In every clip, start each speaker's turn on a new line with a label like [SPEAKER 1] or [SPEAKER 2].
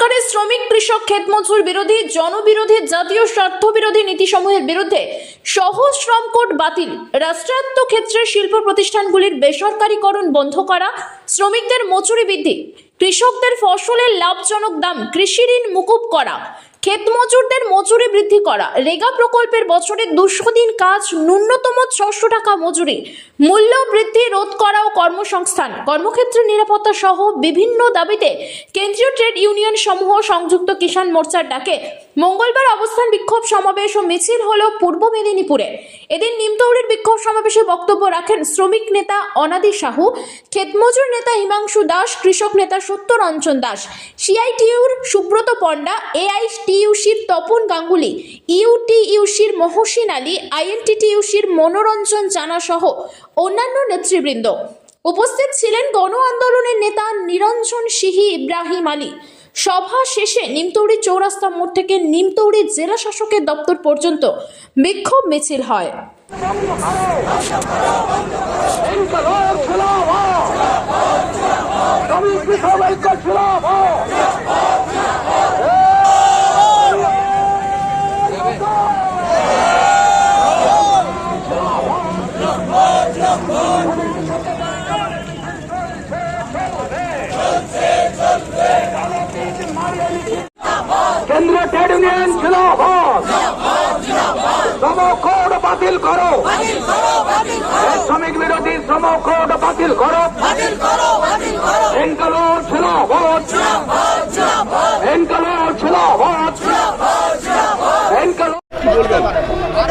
[SPEAKER 1] সরকারের শ্রমিক, কৃষক, ক্ষেতমজুর বিরোধী, জনবিরোধী, জাতীয় স্বার্থ বিরোধী নীতিসমূহের বিরুদ্ধে সহজ শ্রম কোড বাতিল। রাষ্ট্রায়ত্ত ক্ষেত্রের শিল্প প্রতিষ্ঠানগুলির বেসরকারীকরণ বন্ধ করা, শ্রমিকদের মজুরি বৃদ্ধি। কৃষকদের ফসলের লাভজনক দাম, কৃষি ঋণ মুকুব করা, ক্ষেত মজুরদের মজুরি বৃদ্ধি করা, রেগা প্রকল্পের বছরে দুশো দিন কাজ, ন্যূনতম ছশো টাকা মজুরি, মূল্য বৃদ্ধি রোধ করা ও কর্মসংস্থান কর্মক্ষেত্রের নিরাপত্তা সহ বিভিন্ন দাবিতে কেন্দ্রীয় ট্রেড ইউনিয়ন সমূহ সংযুক্ত কিষাণ মোর্চার ডাকে মঙ্গলবার অবস্থান বিক্ষোভ সমাবেশ ও মিছিল হল পূর্ব মেদিনীপুরে এদিন নিমতৌড়ির বিক্ষোভ সমাবেশে বক্তব্য রাখেন শ্রমিক নেতা অনাদি সাহু ক্ষেতমজুর নেতা হিমাংশু দাস, কৃষক নেতা সত্যরঞ্জন দাস, সিআইটিউর সুব্রত পণ্ডা, এআইটিইউসির তপন গাঙ্গুলি, ইউটিইউসির মহসিন আলী, আইএনটিটিইউসির মনোরঞ্জন জানা সহ অন্যান্য নেতৃবৃন্দ। উপস্থিত ছিলেন গণ আন্দোলনের নেতা নিরঞ্জন সিহি ইব্রাহিম আলী। সভা শেষে নিমতৌড়ি চৌরাস্তা মোড় থেকে নিমতৌড়ি জেলা শাসকের দপ্তর পর্যন্ত বিক্ষোভ মিছিল হয়
[SPEAKER 2] খিলাফ শ্রমিক কৃষক ঐক্য খিলাফ কেন্দ্রীয় ট্রেড ইউনিয়ন খিলাফ শ্রম কোড বাতিল করো। শ্রমিক বিরোধী শ্রম কোড বাতিল করো। এনকালো ছিল ভোট এনকালো ছিল ভোট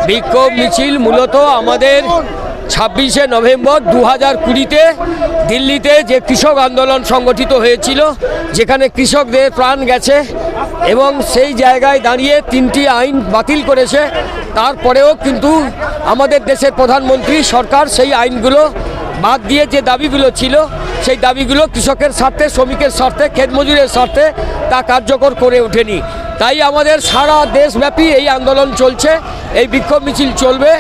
[SPEAKER 3] বিক্ষোভ মিছিল মূলত আমাদের ছাব্বিশে নভেম্বর দু হাজার কুড়িতে দিল্লিতে যে কৃষক আন্দোলন সংগঠিত হয়েছিল যেখানে কৃষকদের প্রাণ গেছে এবং সেই জায়গায় দাঁড়িয়ে তিনটি আইন বাতিল করেছে। তারপরেও কিন্তু আমাদের দেশের প্রধানমন্ত্রী সরকার সেই আইনগুলো বাদ দিয়ে যে দাবিগুলো ছিল সেই দাবিগুলো কৃষকের স্বার্থে শ্রমিকের স্বার্থে ক্ষেত মজুরের স্বার্থে তা কার্যকর করে ওঠেনি। তাই আমাদের সারা দেশব্যাপী এই আন্দোলন চলছে এই বিক্ষোভ মিছিল চলবে।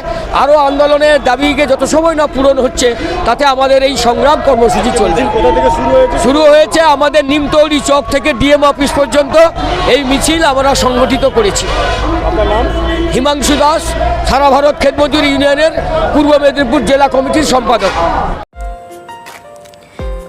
[SPEAKER 3] আরও আন্দোলনের দাবিকে যত সময় না পূরণ হচ্ছে তাতে আমাদের এই সংগ্রাম কর্মসূচি
[SPEAKER 4] থেকে শুরু হয়েছে?
[SPEAKER 3] আমাদের নিমতৌরি চক থেকে ডিএম অফিস পর্যন্ত। এই মিছিল আমরা সংগঠিত করেছি। হিমাংশু দাস সারা ভারত ক্ষেত মজুর ইউনিয়নের পূর্ব মেদিনীপুর জেলা কমিটির সম্পাদক।